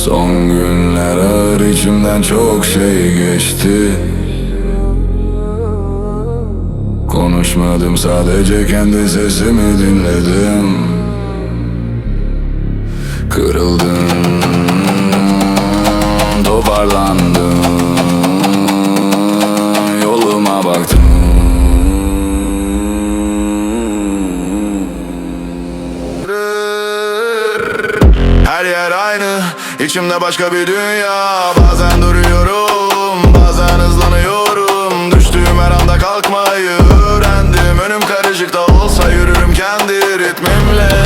Uzun günler ağır içimden çok şey geçti. Konuşmadım sadece kendi sesimi dinledim. Kırıldım Toparlandım Her yer aynı içimde başka bir dünya. Bazen duruyorum Bazen hızlanıyorum. Düştüğüm her anda kalkmayı öğrendim. Önüm karışık da olsa yürürüm kendi ritmimle